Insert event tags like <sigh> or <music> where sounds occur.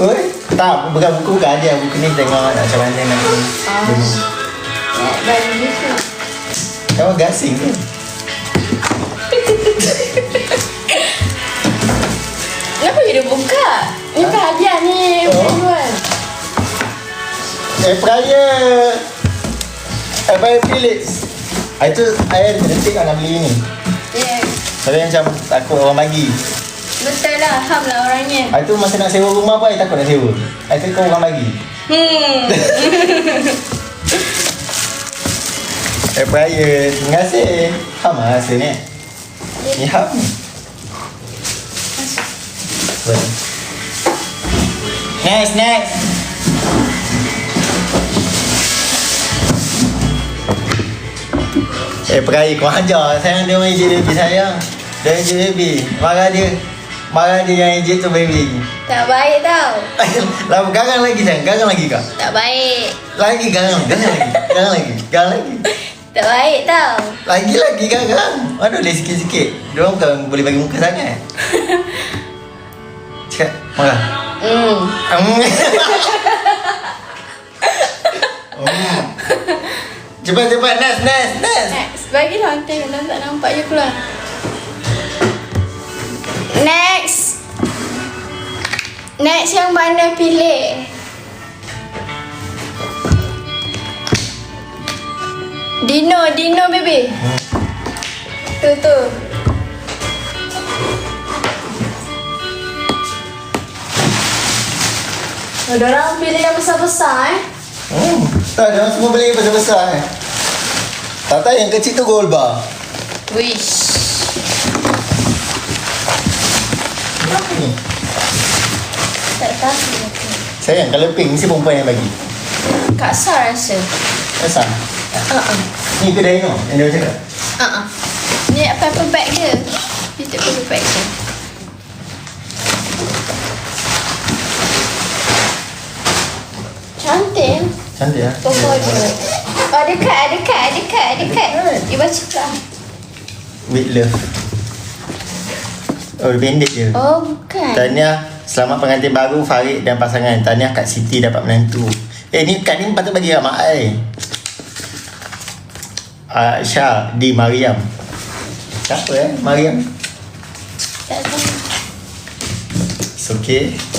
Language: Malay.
Oi, tak, bukan buku bukan aja. Buku ni tengok macam mana. Ah. Nak tu. Kau gasing ke? Kenapa dia buka? Ni Ha? hadiah ni. Oh. Eh, Praya Philips. Ah, Itu saya detik nak beli ni. Yeah. Saya macam takut orang bagi. Betul lah. Ham lah orangnya. Ah, Itu masa nak sewa rumah pun saya takut nak sewa. Itu kau orang bagi. Hmm. <laughs> Eh, Praya. Terima kasih. Ham lah rasa ni. Ni ham ni. Next, next. Eh, Praya kau ajar. Sayang dia main ejek baby sayang. Dia baby. Marah dia. Marah dia yang ejek tu baby. tak baik tau. Lama <laughs> garang lagi sayang. Garang lagi kau. Tak baik. Lagi garang. Garang lagi. Garang lagi. Garang lagi. Tak baik tau. Lagi-lagi garang. Aduh, boleh sikit-sikit. Dia orang bukan boleh bagi muka sangat. <laughs> Cakap, marah. Hmm. Hmm. <laughs> Hmm. Cepat cepat Nas Nas Nas. Next. Bagilah tengok dah tak nampak je keluar. Next yang mana pilih? Dino, Dino baby. Tu tu. Ada orang pilih yang besar-besar eh. Hmm. Tak ada semua beli besar-besar eh. Tak tahu yang kecil tu gold bar. Wish. Apa ni? Tak tahu. Sayang kalau pink mesti perempuan yang bagi. Kak Sar rasa. Asal. Uh-uh. Ni kedai no yang dia cakap. Uh-uh. Ni paper bag dia. Ni tak paper bag dia. Cantik. Cantik ah. Pokok dia. Oh, ada kad, ada kad, ada kad, ada kad. You baca tak? With love. Oh, pendek je. Oh, bukan. Tahniah selamat pengantin baru Farid dan pasangan. Tahniah Kak Siti dapat menantu. Eh ni kad ni patut bagi mak ai. Uh, Syah di Mariam. Siapa eh? Mariam. Tak tahu. It's okay.